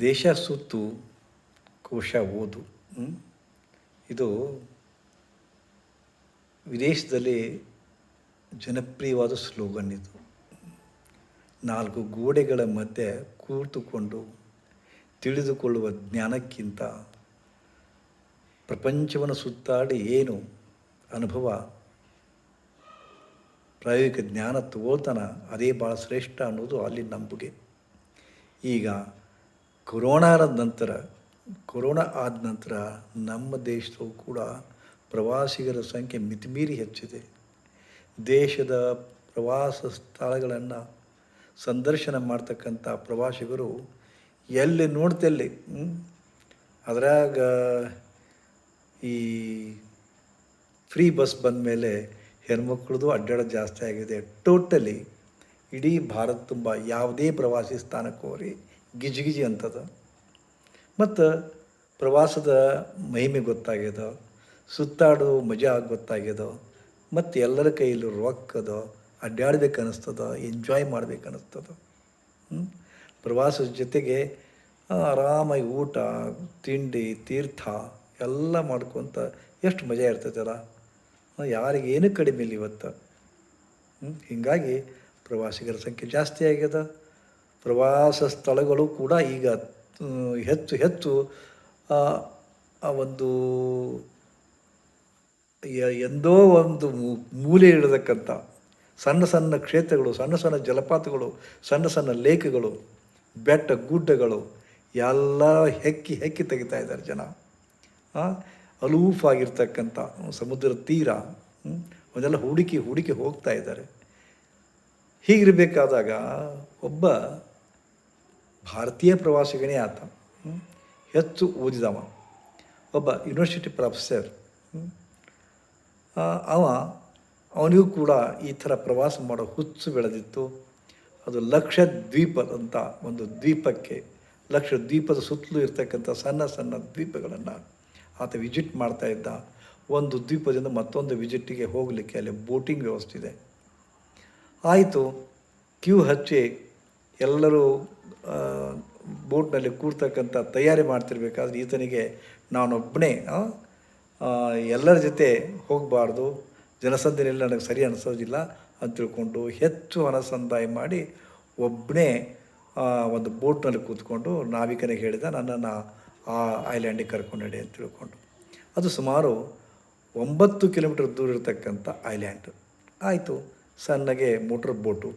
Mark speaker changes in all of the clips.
Speaker 1: ದೇಶ ಸುತ್ತು ಕೋಶ ಓದು ಇದು ವಿದೇಶದಲ್ಲಿ ಜನಪ್ರಿಯವಾದ ಸ್ಲೋಗನ್ ಇದು. ನಾಲ್ಕು ಗೋಡೆಗಳ ಮಧ್ಯೆ ಕೂತುಕೊಂಡು ತಿಳಿದುಕೊಳ್ಳುವ ಜ್ಞಾನಕ್ಕಿಂತ ಪ್ರಪಂಚವನ್ನು ಸುತ್ತಾಡಿ ಏನು ಅನುಭವ, ಪ್ರಾಯೋಗಿಕ ಜ್ಞಾನ ತಗೋತನ ಅದೇ ಭಾಳ ಶ್ರೇಷ್ಠ ಅನ್ನೋದು ಅಲ್ಲಿ ನಂಬಿಕೆ. ಈಗ ಕೊರೋನಾದ ನಂತರ, ಕೊರೋನಾ ಆದ ನಂತರ ನಮ್ಮ ದೇಶದಲ್ಲೂ ಕೂಡ ಪ್ರವಾಸಿಗರ ಸಂಖ್ಯೆ ಮಿತಿಮೀರಿ ಹೆಚ್ಚಿದೆ. ದೇಶದ ಪ್ರವಾಸ ಸ್ಥಳಗಳನ್ನು ಸಂದರ್ಶನ ಮಾಡ್ತಕ್ಕಂಥ ಪ್ರವಾಸಿಗರು ಎಲ್ಲಿ ನೋಡ್ತಲ್ಲಿ ಅದರಾಗ ಈ ಫ್ರೀ ಬಸ್ ಬಂದ ಮೇಲೆ ಹೆಣ್ಮಕ್ಳದು ಅಡ್ಡಾಡೋದು ಜಾಸ್ತಿ ಆಗಿದೆ. ಟೋಟಲಿ ಇಡೀ ಭಾರತ ತುಂಬ ಯಾವುದೇ ಪ್ರವಾಸಿ ಸ್ಥಾನಕ್ಕೆ ಹೋಗ್ರಿ ಗಿಜಿಗಿಜಿ ಅಂತದ ಮತ್ತು ಪ್ರವಾಸದ ಮಹಿಮೆ ಗೊತ್ತಾಗ್ಯದ, ಸುತ್ತಾಡೋ ಮಜಾ ಗೊತ್ತಾಗ್ಯದ, ಮತ್ತು ಎಲ್ಲರ ಕೈಯಲ್ಲಿ ರೊಕ್ಕದ ಅಡ್ಡಾಡ್ಬೇಕು ಅನ್ನಿಸ್ತದ ಎಂಜಾಯ್ ಮಾಡ್ಬೇಕು ಅನ್ನಿಸ್ತದ? ಪ್ರವಾಸದ ಜೊತೆಗೆ ಆರಾಮಾಗಿ ಊಟ, ತಿಂಡಿ, ತೀರ್ಥ ಎಲ್ಲ ಮಾಡ್ಕೊತ ಎಷ್ಟು ಮಜಾ ಇರ್ತೈತಲ್ಲ? ಯಾರಿಗೇನು ಕಡಿಮೆ ಇಲ್ಲ ಇವತ್ತು. ಹೀಗಾಗಿ ಪ್ರವಾಸಿಗರ ಸಂಖ್ಯೆ ಜಾಸ್ತಿ ಆಗ್ಯದ. ಪ್ರವಾಸ ಸ್ಥಳಗಳು ಕೂಡ ಈಗ ಹೆಚ್ಚು ಹೆಚ್ಚು ಆ, ಒಂದು ಎಂದೋ ಒಂದು ಮೂಲೆ ಇಡತಕ್ಕಂಥ ಸಣ್ಣ ಸಣ್ಣ ಕ್ಷೇತ್ರಗಳು ಸಣ್ಣ ಸಣ್ಣ ಜಲಪಾತಗಳು ಸಣ್ಣ ಸಣ್ಣ ಲೇಖಗಳು ಬೆಟ್ಟ ಗುಡ್ಡಗಳು ಎಲ್ಲ ಹೆಕ್ಕಿ ಹೆಕ್ಕಿ ತೆಗಿತಾ ಇದ್ದಾರೆ ಜನ. ಅಲೂಫಾಗಿರ್ತಕ್ಕಂಥ ಸಮುದ್ರ ತೀರ ಅವನ್ನೆಲ್ಲ ಹುಡುಕಿ ಹುಡುಕಿ ಹೋಗ್ತಾ ಇದ್ದಾರೆ. ಹೀಗಿರಬೇಕಾದಾಗ ಒಬ್ಬ ಭಾರತೀಯ ಪ್ರವಾಸಿಗನೇ ಆತ. ಹೆಚ್ಚು ಓದಿದವ. ಒಬ್ಬ ಯೂನಿವರ್ಸಿಟಿ ಪ್ರೊಫೆಸರ್ ಅವ, ಅವನಿಗೂ ಕೂಡ ಈ ಥರ ಪ್ರವಾಸ ಮಾಡೋ ಹುಚ್ಚು ಬೆಳೆದಿತ್ತು. ಅದು ಲಕ್ಷ ದ್ವೀಪ ಅಂತ ಒಂದು ದ್ವೀಪಕ್ಕೆ ಲಕ್ಷ ದ್ವೀಪದ ಸುತ್ತಲೂ ಇರ್ತಕ್ಕಂಥ ಸಣ್ಣ ಸಣ್ಣ ದ್ವೀಪಗಳನ್ನು ಆತ ವಿಜಿಟ್ ಮಾಡ್ತಾ ಇದ್ದ. ಒಂದು ದ್ವೀಪದಿಂದ ಮತ್ತೊಂದು ವಿಸಿಟ್ಟಿಗೆ ಹೋಗಲಿಕ್ಕೆ ಅಲ್ಲಿ ಬೋಟಿಂಗ್ ವ್ಯವಸ್ಥೆ ಇದೆ. ಆಯಿತು ಕ್ಯೂ ಹಚ್ಚಿ ಎಲ್ಲರೂ ಬೋಟ್ನಲ್ಲಿ ಕೂರ್ತಕ್ಕಂಥ ತಯಾರಿ ಮಾಡ್ತಿರ್ಬೇಕಾದ್ರೆ ಈತನಿಗೆ ನಾನೊಬ್ಬನೇ ಎಲ್ಲರ ಜೊತೆ ಹೋಗಬಾರ್ದು. ಜನಸಂದಿನಲ್ಲಿ ನನಗೆ ಸರಿ ಅನಿಸೋದಿಲ್ಲ ಅಂತ ತಿಳ್ಕೊಂಡು ಹೆಚ್ಚು ಅನಸಂದಾಯ ಮಾಡಿ ಒಬ್ಬನೇ ಒಂದು ಬೋಟ್ನಲ್ಲಿ ಕೂತ್ಕೊಂಡು ನಾವಿಕನಿಗೆ ಹೇಳಿದ ನನ್ನನ್ನು ಆ ಐಲ್ಯಾಂಡಿಗೆ ಕರ್ಕೊಂಡು ಅಂತ ತಿಳ್ಕೊಂಡು. ಅದು ಸುಮಾರು ಒಂಬತ್ತು ಕಿಲೋಮೀಟರ್ ದೂರ ಇರತಕ್ಕಂಥ ಐಲ್ಯಾಂಡ್. ಆಯಿತು, ಸಣ್ಣಗೆ ಮೋಟ್ರ್ ಬೋಟು.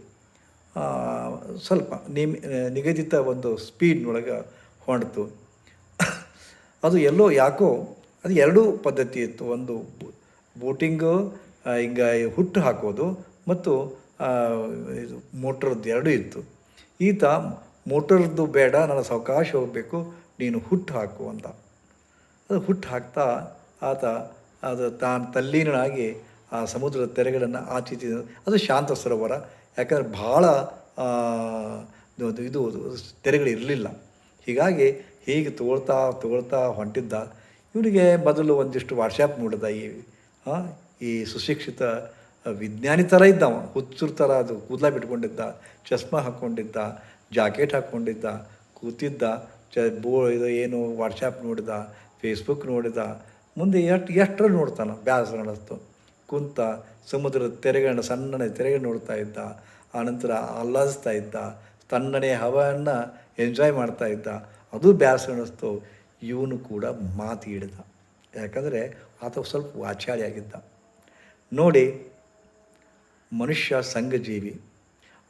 Speaker 1: ಸ್ವಲ್ಪ ನಿಮ್, ನಿಗದಿತ ಒಂದು ಸ್ಪೀಡ್ನೊಳಗೆ ಹೊಂಡ್ತು. ಅದು ಎಲ್ಲೋ ಯಾಕೋ, ಅದು ಎರಡೂ ಪದ್ಧತಿ ಇತ್ತು. ಒಂದು ಬೋಟಿಂಗು ಹಿಂಗ ಹುಟ್ಟು ಹಾಕೋದು ಮತ್ತು ಇದು ಮೋಟ್ರದ್ದು ಎರಡೂ ಇತ್ತು. ಈತ ಮೋಟರ್ದು ಬೇಡ, ನನ್ನ ಸಾವಕಾಶ ಹೋಗಬೇಕು, ನೀನು ಹುಟ್ಟು ಹಾಕು ಅಂತ. ಅದು ಹುಟ್ಟು ಹಾಕ್ತಾ ಆತ, ಅದು ತಾನು ತಲ್ಲೀನಾಗಿ ಆ ಸಮುದ್ರದ ತೆರೆಗಳನ್ನು ಆಚಿತ ಅದು ಶಾಂತ ಸರೋವರ. ಯಾಕಂದರೆ ಭಾಳ ಇದು ತೆರೆಗಳು ಇರಲಿಲ್ಲ. ಹೀಗಾಗಿ ಹೀಗೆ ತಗೊಳ್ತಾ ತಗೊಳ್ತಾ ಹೊಂಟಿದ್ದ. ಇವನಿಗೆ ಮೊದಲು ಒಂದಿಷ್ಟು ವಾಟ್ಸಾಪ್ ನೋಡಿದ. ಈ ಈ ಸುಶಿಕ್ಷಿತ ವಿಜ್ಞಾನಿ ಥರ ಇದ್ದವ ಹುಚ್ಚುರ್ ಥರ ಅದು ಕೂದಲ ಬಿಟ್ಕೊಂಡಿದ್ದ, ಚಸ್ಮಾ ಹಾಕ್ಕೊಂಡಿದ್ದ, ಜಾಕೆಟ್ ಹಾಕ್ಕೊಂಡಿದ್ದ, ಕೂತಿದ್ದ, ಚ, ಬೋ, ಇದು ಏನು ವಾಟ್ಸಾಪ್ ನೋಡಿದ ಫೇಸ್ಬುಕ್ ನೋಡಿದ, ಮುಂದೆ ಎಷ್ಟು, ಎಷ್ಟರಲ್ಲಿ ನೋಡ್ತಾನೆ ಬ್ಯಾಸರ ಅನ್ನಿಸ್ತು ಕುಂತ ಸಮುದ್ರದ ತೆರೆಗಳನ್ನು ಸಣ್ಣನೆ ತೆರೆಗೆ ನೋಡ್ತಾ ಇದ್ದ. ಆನಂತರ ಆಹ್ಲಾದಿಸ್ತಾ ಇದ್ದ. ತನ್ನನೆಯ ಹವನ್ನು ಎಂಜಾಯ್ ಮಾಡ್ತಾ ಇದ್ದ. ಅದು ಬ್ಯಾಸರ ಅನ್ನಿಸ್ತು. ಇವನು ಕೂಡ ಮಾತು ಹಿಡಿದ ಯಾಕಂದರೆ ಆತ ಸ್ವಲ್ಪ ವಾಚಾಳಿಯಾಗಿದ್ದ ನೋಡಿ, ಮನುಷ್ಯ ಸಂಘಜೀವಿ.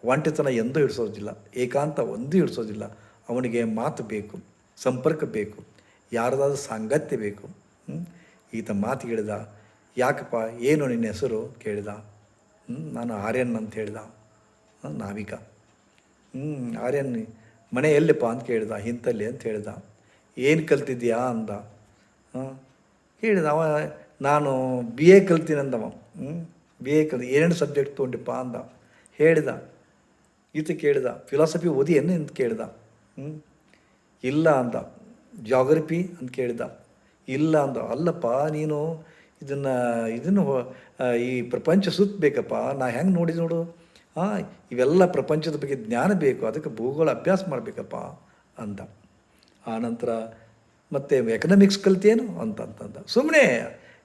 Speaker 1: ಒಂಟಿತನ ಎಂದೂ ಹಿಡಿಸೋದಿಲ್ಲ ಏಕಾಂತ ಒಂದೂ ಹಿಡಿಸೋದಿಲ್ಲ ಅವನಿಗೆ ಮಾತು ಬೇಕು, ಸಂಪರ್ಕ ಬೇಕು. ಯಾರದಾದ್ರೂ ಸಾಂಗತ್ಯ ಬೇಕು? ಈತ ಮಾತು ಹೇಳಿದ. ಯಾಕಪ್ಪ, ಏನು ನಿನ್ನ ಹೆಸರು? ಕೇಳಿದ. ನಾನು ಆರ್ಯನ್ ಅಂತ ಹೇಳಿದ. ನಾವಿಕ. ಹ್ಞೂ ಆರ್ಯನ್ ಮನೆ ಎಲ್ಲಿಪ್ಪ ಅಂತ ಕೇಳಿದ, ಇಂತಲ್ಲಿ ಅಂತ ಹೇಳ್ದ. ಏನು ಕಲ್ತಿದ್ಯಾ ಅಂದ. ಹೇಳಿದ ಅವ, ನಾನು ಬಿ ಎ ಕಲ್ತೀನಿ ಅಂದವ ಹ್ಞೂ ಬಿ ಎ ಕಲ್, ಏನೇನು ಸಬ್ಜೆಕ್ಟ್ ತೊಗೊಂಡಿಪ್ಪ ಅಂದ. ಹೇಳಿದ. ಈತ ಕೇಳಿದ ಫಿಲಾಸಫಿ ಓದಿ ಏನು ಅಂತ ಕೇಳಿದ. ಹ್ಞೂ ಇಲ್ಲ ಅಂದ. ಜಾಗ್ರಫಿ ಅಂತ ಕೇಳಿದ. ಇಲ್ಲ ಅಂದ. ಅಲ್ಲಪ್ಪ, ನೀನು ಇದನ್ನು ಇದನ್ನು ಈ ಪ್ರಪಂಚ ಸುತ್ತಬೇಕಪ್ಪ ನಾ ಹೆಂಗೆ ನೋಡಿ ನೋಡು? ಹಾಂ ಇವೆಲ್ಲ ಪ್ರಪಂಚದ ಬಗ್ಗೆ ಜ್ಞಾನ ಬೇಕು, ಅದಕ್ಕೆ ಭೂಗೋಳ ಅಭ್ಯಾಸ ಮಾಡಬೇಕಪ್ಪ, ಅಂತ. ಆನಂತರ ಮತ್ತು ಎಕನಾಮಿಕ್ಸ್ ಕಲಿತೇನು ಅಂತಂತಂದ ಸುಮ್ಮನೆ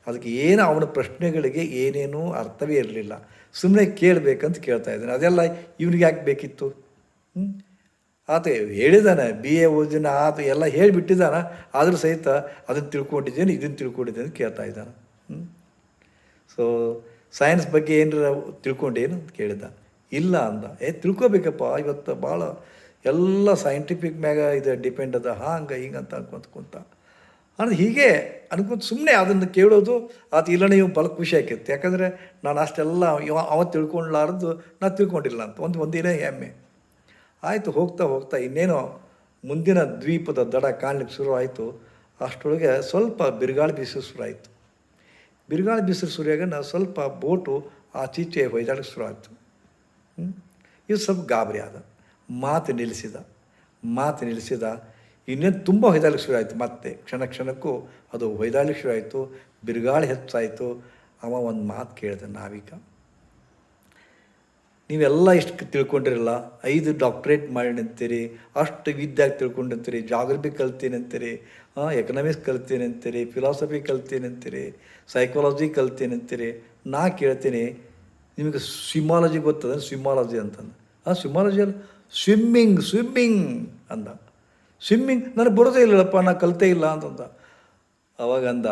Speaker 1: ಅದಕ್ಕೆ ಏನು ಅವನ ಪ್ರಶ್ನೆಗಳಿಗೆ ಏನೇನೂ ಅರ್ಥವೇ ಇರಲಿಲ್ಲ. ಸುಮ್ಮನೆ ಕೇಳಬೇಕಂತ ಕೇಳ್ತಾ ಇದ್ದಾನೆ. ಅದೆಲ್ಲ ಇವ್ನಿಗೆ ಯಾಕೆ ಬೇಕಿತ್ತು? ಆತ ಹೇಳಿದಾನೆ ಬಿ ಎ ಓದಿನ ಆತ ಎಲ್ಲ ಹೇಳಿಬಿಟ್ಟಿದ್ದಾನೆ ಆದರೂ ಸಹಿತ ಅದನ್ನು ತಿಳ್ಕೊಂಡಿದ್ದೇನೆ, ಇದನ್ನು ತಿಳ್ಕೊಂಡಿದ್ದೇನೆ ಕೇಳ್ತಾ ಇದ್ದಾನೆ. ಸೊ ಸೈನ್ಸ್ ಬಗ್ಗೆ ಏನಾರ ತಿಳ್ಕೊಂಡೇನು ಕೇಳಿದ ಇಲ್ಲ ಅಂದ. ಏ, ತಿಳ್ಕೊಬೇಕಪ್ಪ, ಇವತ್ತು ಭಾಳ ಎಲ್ಲ ಸೈಂಟಿಫಿಕ್ ಮ್ಯಾಗ ಇದು ಡಿಪೆಂಡ್ ಅದ. ಹಾಂಗೆ, ಹಿಂಗೆ ಅಂತ ಅನ್ಕೊಂತ ಕುಂತ. ಅಂದ್ರೆ ಹೀಗೆ ಅನ್ಕೊಂತ ಸುಮ್ಮನೆ ಅದನ್ನು ಕೇಳೋದು ಅದು ಇಲ್ಲ ನೀವು ಬಲ ಖುಷಿ ಆಕಿತ್ತು ಯಾಕಂದರೆ ನಾನು ಅಷ್ಟೆಲ್ಲ ಇವ, ಅವ ತಿಳ್ಕೊಳ್ಲಾರದು ನಾನು ತಿಳ್ಕೊಂಡಿಲ್ಲ ಅಂತ. ಒಂದು, ಒಂದಿನ ಹೆಮ್ಮೆ ಆಯಿತು, ಹೋಗ್ತಾ ಹೋಗ್ತಾ ಇನ್ನೇನೋ ಮುಂದಿನ ದ್ವೀಪದ ದಡ ಕಾಣಲಿಕ್ಕೆ ಶುರು ಆಯಿತು. ಅಷ್ಟರೊಳಗೆ ಸ್ವಲ್ಪ ಬಿರುಗಾಳಿ ಬೀಸೋ ಶುರು ಆಯಿತು. ಬಿರುಗಾಳಿ ಬಿಸಿಲು ಸುರಿಯಾಗ ಸ್ವಲ್ಪ ಬೋಟು ಆಚೀಚೆ ಹೊಯ್ದಾಡಕ್ಕೆ ಶುರು ಆಯಿತು ಇದು ಸ್ವಲ್ಪ ಗಾಬರಿ ಆದ. ಮಾತು ನಿಲ್ಲಿಸಿದ. ಮಾತು ನಿಲ್ಲಿಸಿದ. ಇನ್ನೇನು ತುಂಬ ಹೊಯ್ದಾಡಲಿಕ್ಕೆ ಶುರು ಆಯಿತು ಮತ್ತೆ. ಕ್ಷಣ ಕ್ಷಣಕ್ಕೂ ಅದು ಹೊಯ್ದಾಡಲಿಕ್ಕೆ ಶುರು ಆಯಿತು ಬಿರುಗಾಳಿ ಹೆಚ್ಚಾಯಿತು. ಅವ ಒಂದು ಮಾತು ಕೇಳಿದೆ ನಾವಿಕ ನೀವೆಲ್ಲ ಇಷ್ಟು ತಿಳ್ಕೊಂಡಿರಲ್ಲ, ಐದು ಡಾಕ್ಟ್ರೇಟ್ ಮಾಡಿನಂತೀರಿ, ಅಷ್ಟು ವಿದ್ಯಾಗಿ ತಿಳ್ಕೊಂಡಿರ್ತೀರಿ ಜಾಗ್ರಫಿ ಕಲ್ತೀನಿ ಅಂತೀರಿ ಎಕನಾಮಿಕ್ಸ್ ಕಲ್ತೀನಿ ಅಂತೀರಿ ಫಿಲಾಸಫಿ ಕಲ್ತೀನಿ ಅಂತೀರಿ ಸೈಕಾಲಜಿ ಕಲ್ತೀನಿ ಅಂತೀರಿ ನಾ ಕೇಳ್ತೀನಿ, ನಿಮಗೆ ಸ್ವಿಮಾಲಜಿ ಗೊತ್ತದ? ಸ್ವಿಮಾಲಜಿ ಅಂತಂದು. ಹಾಂ ಸ್ವಿಮಾಲಜಿ ಅಲ್ಲ ಸ್ವಿಮ್ಮಿಂಗ್ ಸ್ವಿಮ್ಮಿಂಗ್ ಅಂದ. ಸ್ವಿಮ್ಮಿಂಗ್ ನನಗೆ ಬರೋದೇ ಇಲ್ಲಪ್ಪ ನಾ ಕಲ್ತೇ ಇಲ್ಲ ಅಂತಂದ. ಅವಾಗಂದ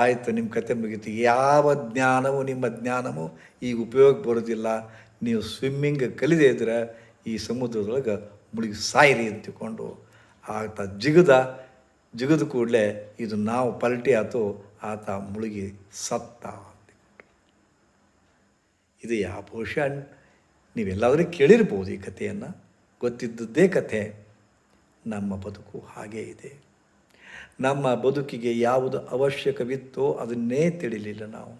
Speaker 1: ಆಯಿತು ನಿಮ್ಮ ಕತೆ ಮುಗೀತು. ಯಾವ ಜ್ಞಾನವೂ, ನಿಮ್ಮ ಜ್ಞಾನವೂ ಈಗ ಉಪಯೋಗ ಬರೋದಿಲ್ಲ. ನೀವು ಸ್ವಿಮ್ಮಿಂಗ್ ಕಲಿದೇ ಇದ್ರೆ ಈ ಸಮುದ್ರದೊಳಗೆ ಮುಳುಗಿ ಸಾಯಿರಿ ಅಂತ ಆತ ಜಿಗದ ಜಿಗದ ಕೂಡಲೇ ಇದು ನಾವು ಪಲ್ಟಿ ಆತು, ಆತ ಮುಳುಗಿ ಸತ್ತ ಇದು ಯಾವ ಬಹುಶಃ ನೀವೆಲ್ಲಾದರೂ ಕೇಳಿರ್ಬೋದು ಈ ಕಥೆಯನ್ನು. ಗೊತ್ತಿದ್ದದ್ದೇ ಕಥೆ. ನಮ್ಮ ಬದುಕು ಹಾಗೇ ಇದೆ. ನಮ್ಮ ಬದುಕಿಗೆ ಯಾವುದು ಅವಶ್ಯಕವಿತ್ತೋ ಅದನ್ನೇ ತಿಳಿಲಿಲ್ಲ ನಾವು?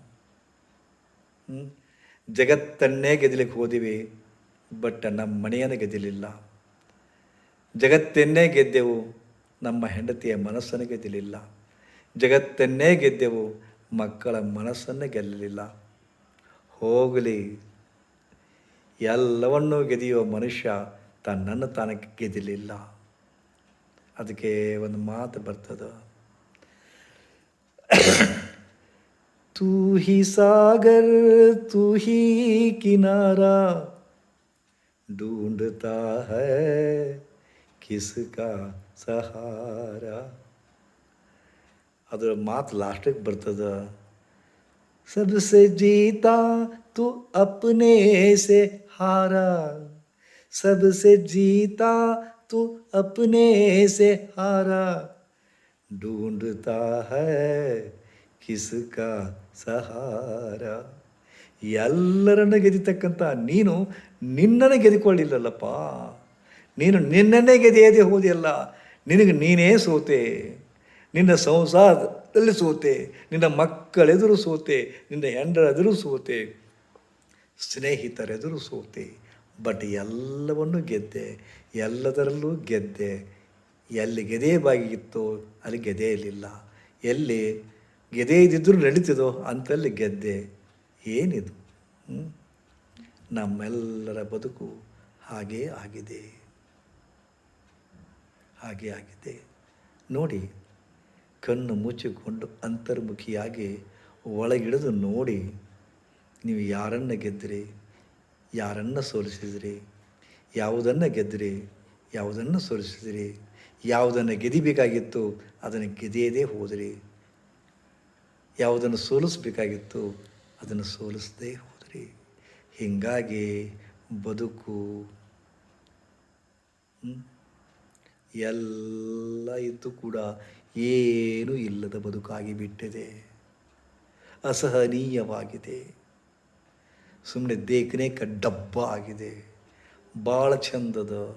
Speaker 1: ಜಗತ್ತನ್ನೇ ಗೆದಲಿಕ್ಕೆ ಹೋದಿವಿ, ಬಟ್ ನಮ್ಮ ಮನೆಯನ್ನು ಗೆದ್ದಲಿಲ್ಲ ಜಗತ್ತನ್ನೇ ಗೆದ್ದೆವು, ನಮ್ಮ ಹೆಂಡತಿಯ ಮನಸ್ಸನ್ನು ಗೆದ್ದಲಿಲ್ಲ ಜಗತ್ತನ್ನೇ ಗೆದ್ದೆವು, ಮಕ್ಕಳ ಮನಸ್ಸನ್ನು ಗೆಲ್ಲಲಿಲ್ಲ. ಹೋಗಲಿ, ಎಲ್ಲವನ್ನೂ ಗೆದಿಯುವ ಮನುಷ್ಯ ತನ್ನನ್ನು ತಾನಕ್ಕೆ ಗೆದ್ದಲಿಲ್ಲ ಅದಕ್ಕೆ ಒಂದು ಮಾತು ಬರ್ತದ. तू ही सागर तू ही किनारा ढूंढता है किसका सहारा ಅದರ ಮಾತು ಲಾಸ್ಟಿಗೆ ಬರ್ತದ सबसे जीता तू अपने से हारा सबसे जीता तू अपने से हारा ढूंढता है ಕಿಸ್ಕಾ ಸಹಾರ. ಎಲ್ಲರನ್ನ ಗೆದಿತಕ್ಕಂಥ ನೀನು ನಿನ್ನನ್ನು ಗೆದಿಕೊಳ್ಳಿಲ್ಲಲ್ಲಪ್ಪ. ನೀನು ನಿನ್ನನ್ನೇ ಗೆದೆಯದೆ ಹೋದೆಯಲ್ಲ. ನಿನಗೆ ನೀನೇ ಸೋತೆ. ನಿನ್ನ ಸಂಸಾರದಲ್ಲಿ ಸೋತೆ. ನಿನ್ನ ಮಕ್ಕಳೆದುರು ಸೋತೆ. ನಿನ್ನ ಹೆಂಡರೆದುರು ಸೋತೆ. ಸ್ನೇಹಿತರೆದುರು ಸೋತೆ. ಬಟ್ ಎಲ್ಲವನ್ನೂ ಗೆದ್ದೆ. ಎಲ್ಲದರಲ್ಲೂ ಗೆದ್ದೆ. ಎಲ್ಲಿ ಗೆದೇ ಬಾಗಿತ್ತೋ ಅಲ್ಲಿ ಗೆದೆಯಲಿಲ್ಲ ಎಲ್ಲಿ ಗೆದೆ ಇದ್ದಿದ್ದರೂ ನಡೀತಿದೋ ಅಂತಲ್ಲಿ ಗೆದ್ದೆ. ಏನಿದು? ನಮ್ಮೆಲ್ಲರ ಬದುಕು ಹಾಗೇ ಆಗಿದೆ. ಹಾಗೆ ಆಗಿದೆ. ನೋಡಿ, ಕಣ್ಣು ಮುಚ್ಚಿಕೊಂಡು ಅಂತರ್ಮುಖಿಯಾಗಿ ಒಳಗಿಡಿದು ನೋಡಿ, ನೀವು ಯಾರನ್ನು ಗೆದ್ದಿರಿ, ಯಾರನ್ನು ಸೋಲಿಸಿದಿರಿ, ಯಾವುದನ್ನು ಗೆದ್ದಿರಿ, ಯಾವುದನ್ನು ಸೋಲಿಸಿದಿರಿ, ಯಾವುದನ್ನು ಗೆದಿಬೇಕಾಗಿತ್ತು ಅದನ್ನು ಗೆದೆಯದೇ ಹೋದಿರಿ. ಯಾವುದನ್ನು ಸೋಲಿಸ್ಬೇಕಾಗಿತ್ತು ಅದನ್ನು ಸೋಲಿಸದೇ ಹೋದ್ರಿ. ಹೀಗಾಗಿ ಬದುಕು ಎಲ್ಲ ಇದ್ದು ಕೂಡ ಏನೂ ಇಲ್ಲದ ಬದುಕಾಗಿ ಬಿಟ್ಟಿದೆ. ಅಸಹನೀಯವಾಗಿದೆ. ಸುಮ್ಮನೆ ದೇಕನೇ ಕ ಡಬ್ಬ ಆಗಿದೆ. ಭಾಳ ಚಂದದ.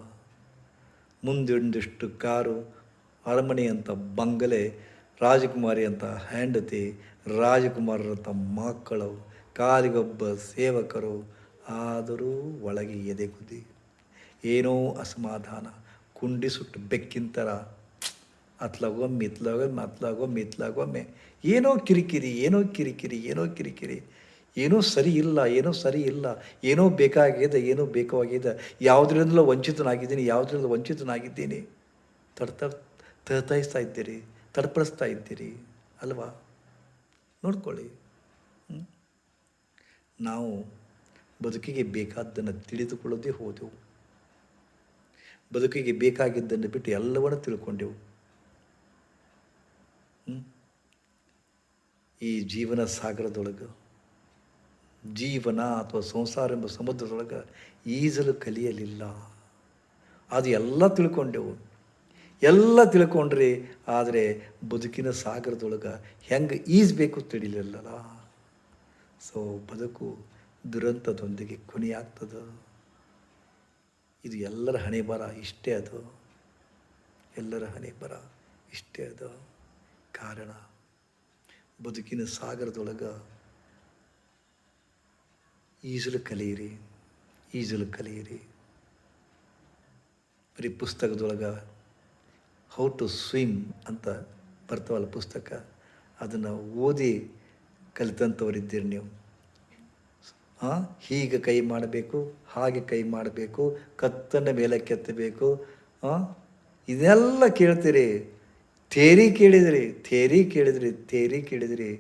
Speaker 1: ಮುಂದೊಂದಿಷ್ಟು ಕಾರು, ಅರಮನೆಯಂಥ ಬಂಗಲೆ ರಾಜಕುಮಾರಿ ಅಂತ ಹೆಂಡತಿ ರಾಜಕುಮಾರರಂಥ ಮಕ್ಕಳು, ಕಾಲಿಗೊಬ್ಬ ಸೇವಕರು, ಆದರೂ ಒಳಗೆ ಎದೆ ಕುದಿ. ಏನೋ ಅಸಮಾಧಾನ. ಕುಂಡಿ ಸುಟ್ಟು ಬೆಕ್ಕಿನ ಥರ ಅತ್ಲಾಗೊಮ್ಮೆ ಇತ್ಲಾಗೊಮ್ಮೆ ಅತ್ಲಾಗೊಮ್ಮೆ ಇತ್ಲಾಗೊಮ್ಮೆ ಏನೋ ಕಿರಿಕಿರಿ ಏನೋ ಕಿರಿಕಿರಿ ಏನೋ ಕಿರಿಕಿರಿ. ಏನೋ ಸರಿ ಇಲ್ಲ, ಏನೋ ಸರಿ ಇಲ್ಲ. ಏನೋ ಬೇಕಾಗಿದೆ ಏನೋ ಬೇಕಾಗಿದೆ. ಯಾವುದರಿಂದಲೋ ವಂಚಿತನಾಗಿದ್ದೀನಿ, ಯಾವುದರಿಂದ ವಂಚಿತನಾಗಿದ್ದೀನಿ. ತಡ್ತಾ ತಹತಾಯಿಸ್ತಾ ಇದ್ದೀರಿ. ತಡಪಡಿಸ್ತಾ ಇದ್ದೀರಿ ಅಲ್ವಾ? ನೋಡ್ಕೊಳ್ಳಿ? ನಾವು ಬದುಕಿಗೆ ಬೇಕಾದ್ದನ್ನು ತಿಳಿದುಕೊಳ್ಳೋದೇ ಹೋದೆವು. ಬದುಕಿಗೆ ಬೇಕಾಗಿದ್ದನ್ನು ಬಿಟ್ಟು ಎಲ್ಲವನ್ನು ತಿಳ್ಕೊಂಡೆವು? ಈ ಜೀವನ ಸಾಗರದೊಳಗೆ, ಜೀವನ ಅಥವಾ ಸಂಸಾರ ಎಂಬ ಸಮುದ್ರದೊಳಗೆ ಈಜಲು ಕಲಿಯಲಿಲ್ಲ. ಅದು ಎಲ್ಲ ತಿಳ್ಕೊಂಡೆವು. ಎಲ್ಲ ತಿಳ್ಕೊಂಡ್ರಿ, ಆದರೆ ಬದುಕಿನ ಸಾಗರದೊಳಗೆ ಹೆಂಗೆ ಈಜಬೇಕು ತಿಳಿಲಿಲ್ಲಲ್ಲ ಸೊ ಬದುಕು ದುರಂತದೊಂದಿಗೆ ಕೊನೆಯಾಗ್ತದೆ. ಇದು ಎಲ್ಲರ ಹಣೆ ಬರ ಇಷ್ಟೇ ಅದು. ಎಲ್ಲರ ಹಣೆ ಬರ ಇಷ್ಟೇ ಅದು. ಕಾರಣ, ಬದುಕಿನ ಸಾಗರದೊಳಗೆ ಈಜಲು ಕಲಿಯಿರಿ ಈಜಲು ಕಲಿಯಿರಿ. ಬರೀ ಪುಸ್ತಕದೊಳಗೆ ಹೌ ಟು ಸ್ವಿಮ್ ಅಂತ ಬರ್ತಾವಲ್ಲ ಪುಸ್ತಕ. ಅದನ್ನು ಓದಿ ಕಲಿತಂಥವರಿದ್ದೀರಿ ನೀವು. ಹೀಗೆ ಕೈ ಮಾಡಬೇಕು, ಹಾಗೆ ಕೈ ಮಾಡಬೇಕು, ಕತ್ತನ್ನು ಮೇಲೆ ಕೆತ್ತಬೇಕು ಹಾಂ ಇದೆಲ್ಲ ಕೇಳ್ತೀರಿ. ಥೇರಿ ಕೇಳಿದಿರಿ ಥೇರಿ ಕೇಳಿದಿರಿ ಥೇರಿ ಕೇಳಿದಿರಿ.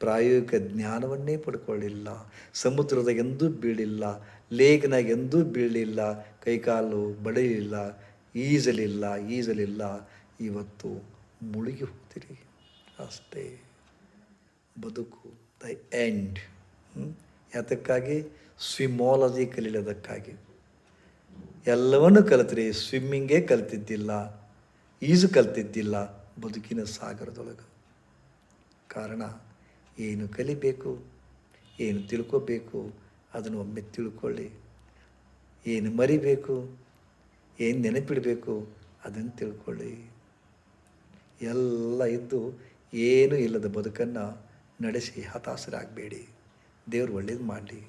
Speaker 1: ಪ್ರಾಯೋಗಿಕ ಜ್ಞಾನವನ್ನೇ ಪಡ್ಕೊಳ್ಳಿಲ್ಲ. ಸಮುದ್ರದ ಎಂದೂ ಬೀಳಿಲ್ಲ. ಲೇಖನಾಗ ಎಂದೂ ಬೀಳಲಿಲ್ಲ. ಕೈಕಾಲು ಬಡಿಲಿಲ್ಲ. ಈಜಲಿಲ್ಲ ಈಜಲಿಲ್ಲ, ಇವತ್ತು ಮುಳುಗಿ ಹೋಗ್ತೀರಿ. ಅಷ್ಟೇ. ಬದುಕು, ದ ಎಂಡ್. ಯಾತಕ್ಕಾಗಿ? ಸ್ವಿಮಾಲಜಿ ಕಲೀಲದಕ್ಕಾಗಿ ಎಲ್ಲವನ್ನೂ ಕಲಿತ್ರಿ, ಸ್ವಿಮ್ಮಿಂಗೇ ಕಲ್ತಿದ್ದಿಲ್ಲ, ಈಜು ಕಲ್ತಿದ್ದಿಲ್ಲ, ಬದುಕಿನ ಸಾಗರದೊಳಗೆ. ಕಾರಣ, ಏನು ಕಲಿಬೇಕು? ಏನು ತಿಳ್ಕೋಬೇಕು? ಅದನ್ನು ಒಮ್ಮೆ ತಿಳ್ಕೊಳ್ಳಿ. ಏನು ಮರಿಬೇಕು? ಏನು ನೆನಪಿಡಬೇಕು ಅದನ್ನು ತಿಳ್ಕೊಳ್ಳಿ. ಎಲ್ಲ ಇದ್ದು ಏನೂ ಇಲ್ಲದ ಬದುಕನ್ನು ನಡೆಸಿ ಹತಾಶರಾಗಬೇಡಿ. ದೇವ್ರು ಒಳ್ಳೇದು ಮಾಡಲಿ.